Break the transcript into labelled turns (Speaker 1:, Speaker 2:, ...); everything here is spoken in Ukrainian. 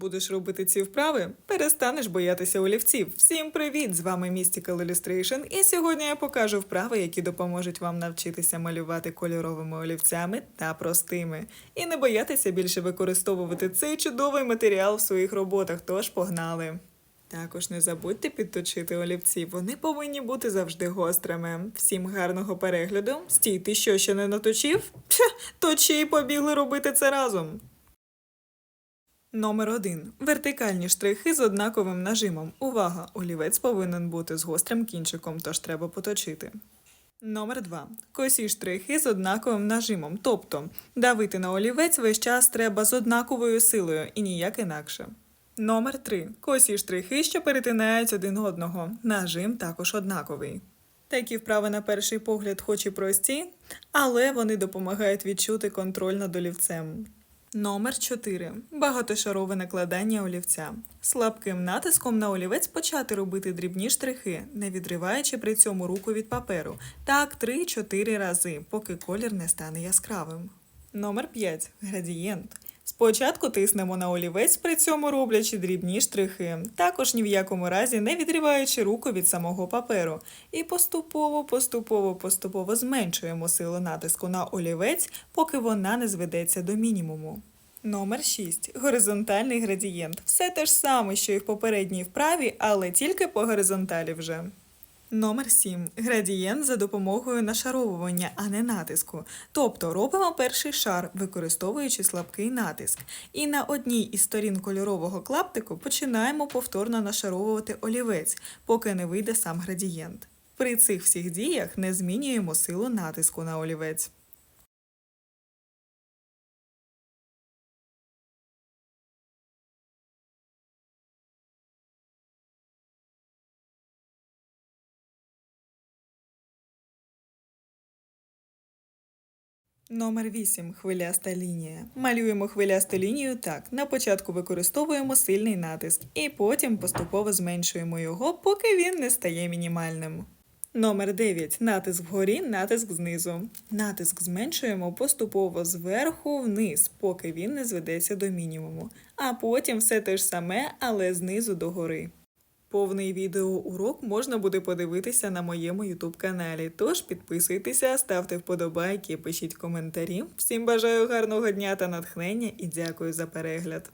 Speaker 1: Будеш робити ці вправи, перестанеш боятися олівців. Всім привіт! З вами Mystical Illustration, і сьогодні я покажу вправи, які допоможуть вам навчитися малювати кольоровими олівцями та простими. І не боятися більше використовувати цей чудовий матеріал в своїх роботах, тож погнали! Також не забудьте підточити олівці, вони повинні бути завжди гострими. Всім гарного перегляду. Стій, ти що ще не наточив? Пх, точи і побігли робити це разом. Номер 1. Вертикальні штрихи з однаковим нажимом. Увага! Олівець повинен бути з гострим кінчиком, тож треба поточити. Номер 2. Косі штрихи з однаковим нажимом. Тобто давити на олівець весь час треба з однаковою силою і ніяк інакше. Номер 3. Косі штрихи, що перетинають один одного. Нажим також однаковий. Такі вправи на перший погляд хоч і прості, але вони допомагають відчути контроль над олівцем. Номер 4. Багатошарове накладання олівця. Слабким натиском на олівець почати робити дрібні штрихи, не відриваючи при цьому руку від паперу. Так 3-4 рази, поки колір не стане яскравим. Номер 5. Градієнт. Спочатку тиснемо на олівець, при цьому роблячи дрібні штрихи, також ні в якому разі не відриваючи руку від самого паперу. І поступово, поступово, поступово зменшуємо силу натиску на олівець, поки вона не зведеться до мінімуму. Номер 6. Горизонтальний градієнт. Все те ж саме, що і в попередній вправі, але тільки по горизонталі вже. Номер 7. Градієнт за допомогою нашаровування, а не натиску. Тобто робимо перший шар, використовуючи слабкий натиск. І на одній із сторін кольорового клаптику починаємо повторно нашаровувати олівець, поки не вийде сам градієнт. При цих всіх діях не змінюємо силу натиску на олівець. Номер 8. Хвиляста лінія. Малюємо хвилясту лінію так. На початку використовуємо сильний натиск і потім поступово зменшуємо його, поки він не стає мінімальним. Номер 9. Натиск вгорі, натиск знизу. Натиск зменшуємо поступово зверху вниз, поки він не зведеться до мінімуму. А потім все те ж саме, але знизу до гори. Повний відеоурок можна буде подивитися на моєму ютуб каналі. Тож підписуйтеся, ставте вподобайки, пишіть коментарі. Всім бажаю гарного дня та натхнення і дякую за перегляд.